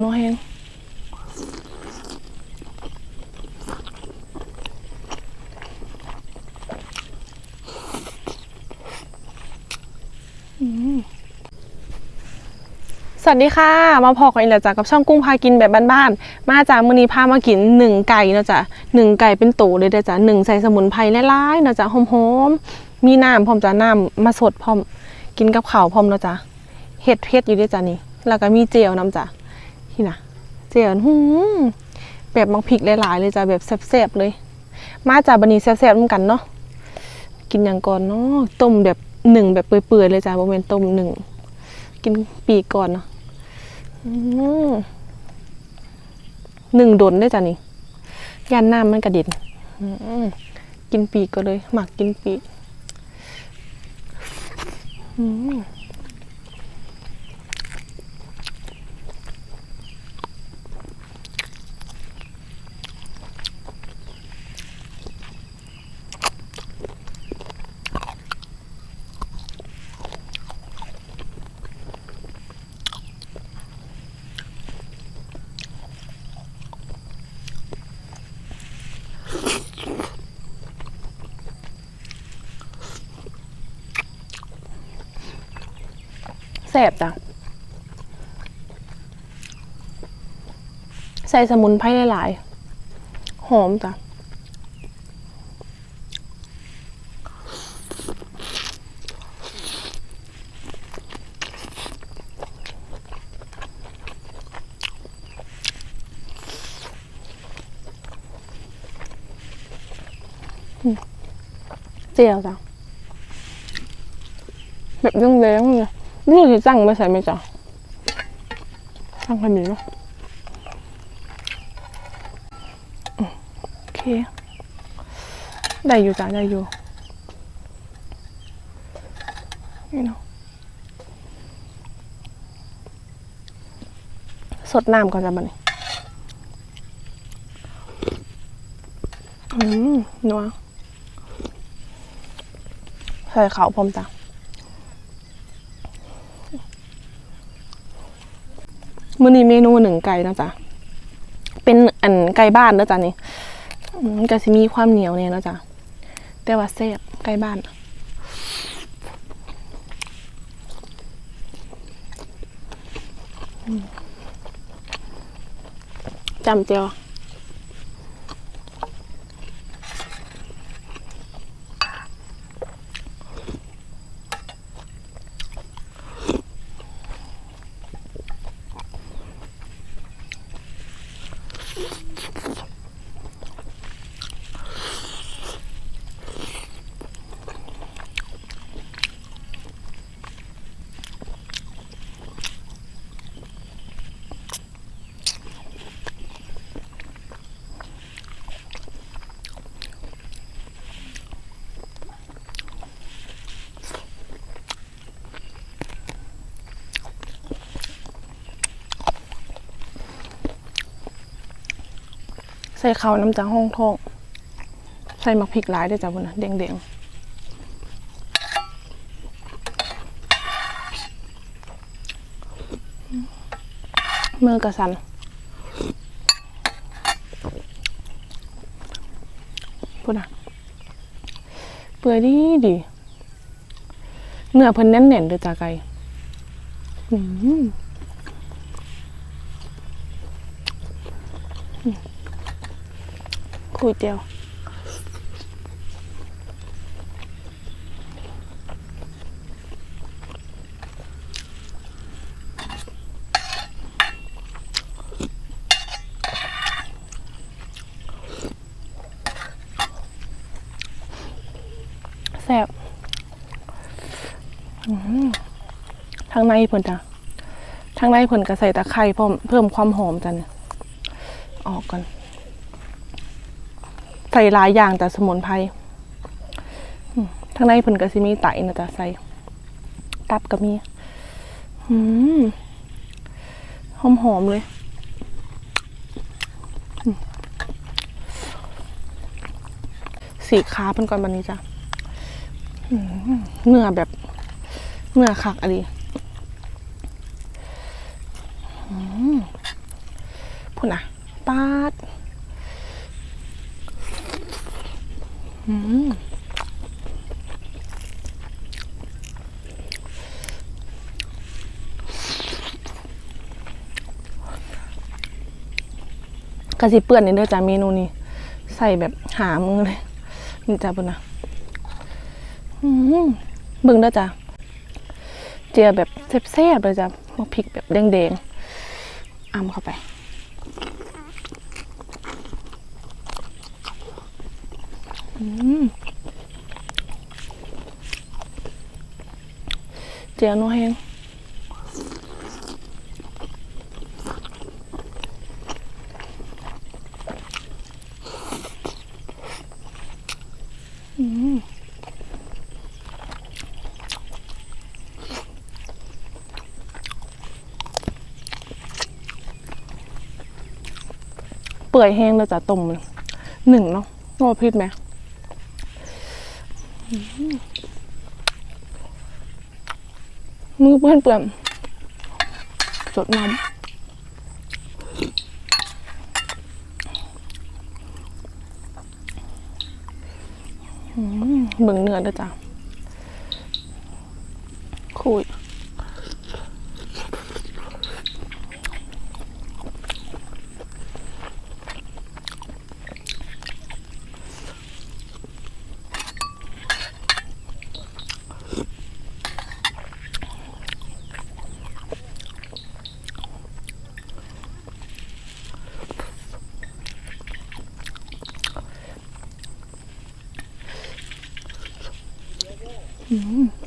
นัวแห้งสวัสดีค่ะ มาพอกันอีกแล้วจ้ะกับช่องกุ้งพากินแบบบ้านๆ มาจากมือนี้พามากินหนึ่งไก่เนาะจ้ะหนึ่งไก่เป็นตูเลยเด้อจ้ะหนึ่งใส่สมุนไพรหลายๆเนาะจ้ะหอมๆ มีน้ำพร้อมจ้ะน้ำมาสดพร้อม กินกับข้าวพร้อมเนาะจ้ะเห็ดเผ็ดอยู่เด้วยจ้ะนี่ แล้วก็มีเจลน้ำจ้ะ ที่นะเจียนหืมแบบมักพริกหลายๆเลยจ้ะแบบแซ่บๆเลย มาจากบันนี้แซ่บๆเหมือนกันเนาะกินอย่างก่อนเนาะต้มแบบหนึ่งแบบเปื่อยๆเลยจ้ะบ่แม่นต้มหนึ่งกินปีกก่อนเนาะอืมหนึ่งดนได้จ้ะนี่ยันน้ำมันกระเด็นอืมกินปีกก็เลยหมักกินปีกอืม แสบจ้ะใส่สมุนไพรหลายๆ หอมจ้ะเจียวจ้ะแบบเลี้ยงเลย รู้จะสั่งมาใส่ไหมจ๊ะสั่งใครมีเนาะอืมโอเค ได้อยู่จ้ะได้อยู่นี่เนาะสดน้ำก่อนจ้ะบัดนี้อืมนัวใส่เข้าพร้อมจ้ะ มื้อนี้เมนูหนึ่งไก่นะจ๊ะเป็นอันไก่บ้านนะจ๊ะนี่ก็สิมีความเหนียวเนี่ยนะจ๊ะแต่ว่าแซ่บไก่บ้านจำเจียว ใส่ข้าวน้ำจังห้องทองใส่หมักพริกหลายด้วยจ้ะพุ่นนะแดงๆมือกระสัน พูดนะเปื่อยดีดีเนื้อเพิ่นแน่นๆเด้อจ้าไก่อืม คุยเดียวแซ่บทางในเพิ่นจ้ะทางในเพิ่นก็ใส่ตะไคร้เพิ่มเพิ่มความหอมจันออกกัน ใส่หลายอย่างแต่สมุนไพรอืมทางในเพิ่นก็สิมีไตนะจ๊ะใส่ ตับก็มีหอมหอมเลยสีขาเพิ่นก่อนบันนี้จ้ะเนื้อแบบเนื้อคักอะไรพุ่นนะปาดอืม กระสิเปื่อนนี่เด้อจ้าเมนูนี้ ใส่แบบหามือเลยนี่จ้าพุ่นะอืมเบิ่งเด้อจ้าเจียแบบแซ่บๆเลยจ้ามาพริกแบบแดงๆอ้ำเข้าไป อืม เจียนัวแห้งอืมเปื่อยแห้งเลยจ้ะต้มหนึ่งเนาะโอ้พิษไหม มือเปื้อนเปื่อนสดน้ำอืมเบิ่งเนื้อด้วยจ้ะคุย 嗯。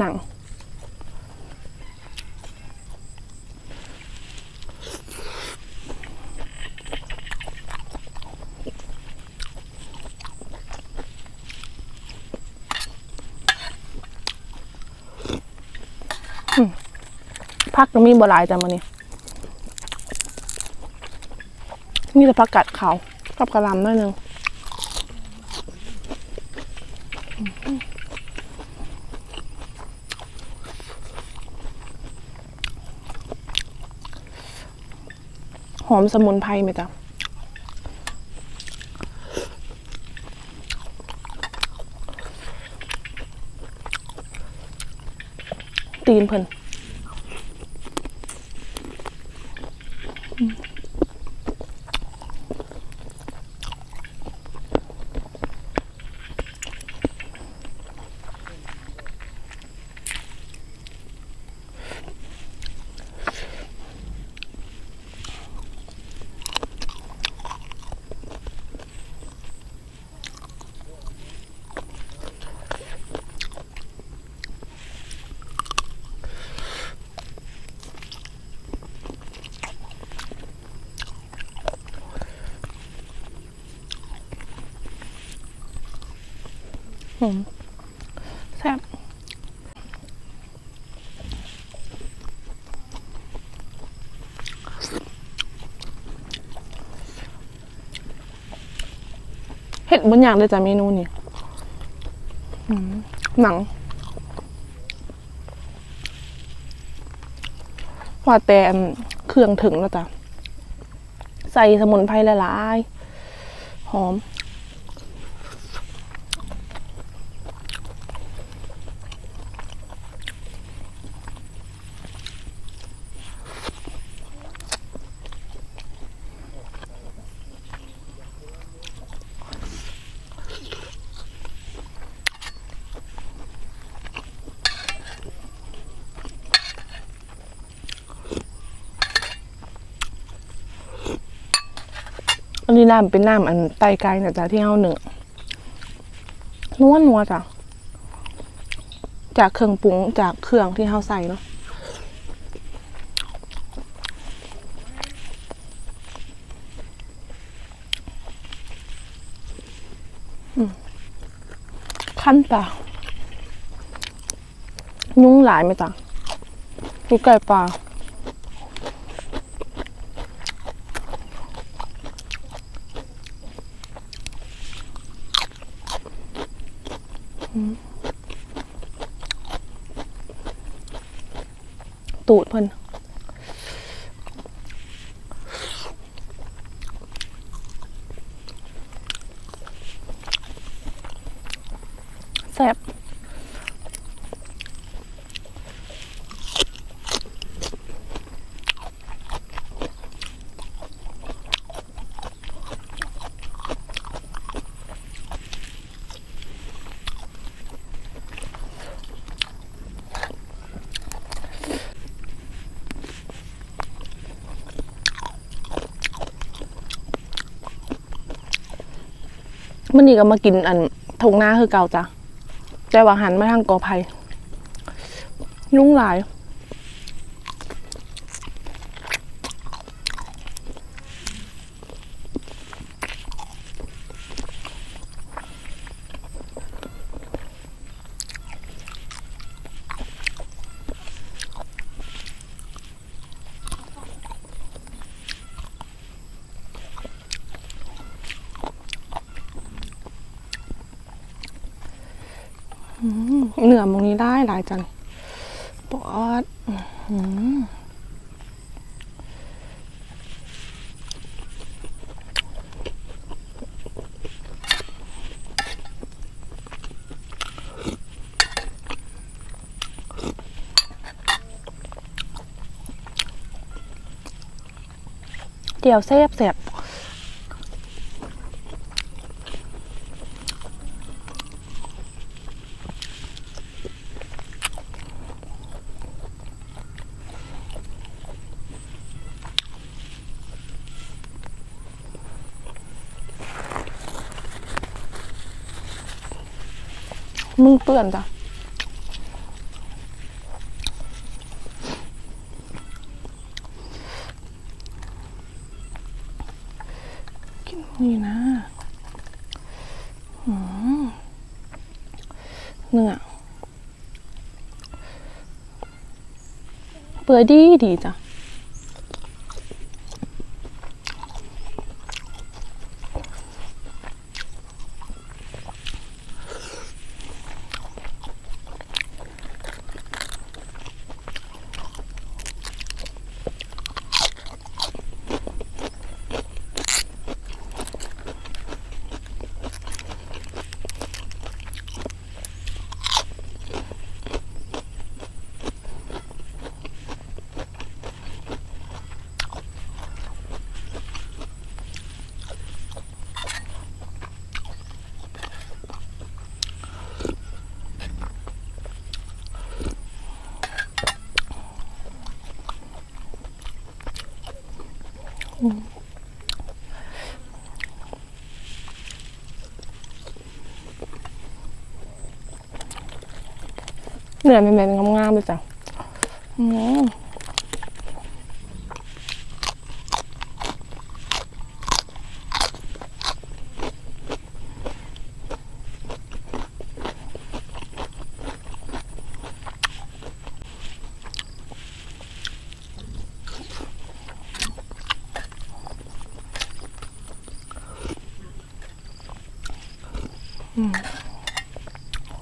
หนังอืมผักก็มีบหลายจ้ะมื้อนี้มีแต่ผักกัดเขากับกระลำหน่อยนึง อมสมุนไพรไหมจ๊ะตีนเพิ่น มแซ่บเห็ดบนอย่างเลยจ้ะเมนูนี่อืมหนังว่าแต่อันเครื่องถึงแล้วจ้ะ ใส่สมุนไพรหลายๆหอม อันนี้น้ำเป็นน้ำอันไตไก่นะจ๊ะที่เฮาหนึ่งนัวนัวจ้ะจากเครื่องปรุงจากเครื่องที่เราใส่เนาะขั้นตายุ่งหลายไหมจ๊ะดูไก่ปลา ตูดเพิ่นแซ่บ มันนี่ก็มากินอันทงหน้าคือเก่าจ้ะแต่ว่าหันมาทางกอไผ่ยุ่งหลาย เหนือมตรงนี้ได้หลายจังปอดเจียวเซฟเสียบ มึงเปื่อนจ้ะกินนี่นะอืมเนื้อเปื่อยดีดีจ้ะ เหนื้อเป็นแบบงามๆเลยจ้ะอืม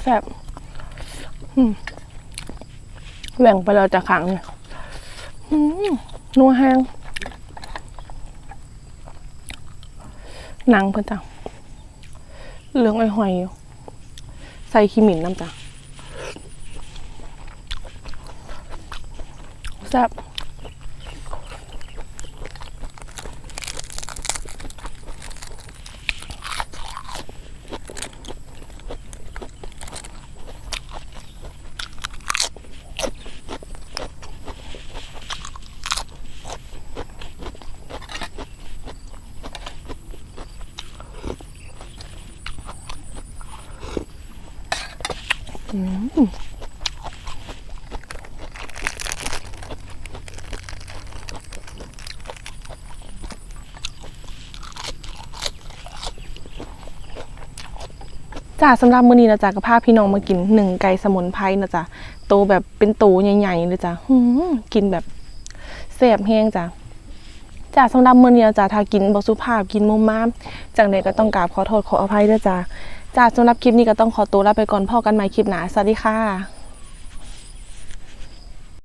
แซ่บแหว่งไปแล้วจากขังเนี่ยนัวแห้งหนังเพิ่นจ้ะเหลืองอ้อหอย ใส่ขีหมินน้ำจ้ะแซ่บ จ้าสำหรับมื้อนี้นะจ๊ะก็พาพี่น้องมากินหนึ่งไก่สมุนไพรนะจ๊ะโตแบบเป็นโตใหญ่ๆเลยจ้ะหืมกินแบบแสบแห้งจ้ะจ้าสำหรับมื้อนี้นะจ๊ะถ้ากินบ่สุภาพกินมุมมามจังใดก็ต้องกราบขอโทษขออภัยด้วยจ้ะจ้าสำหรับคลิปนี้ก็ต้องขอตัวลาไปก่อนพอกันใหม่คลิปหน้าสวัสดีค่ะ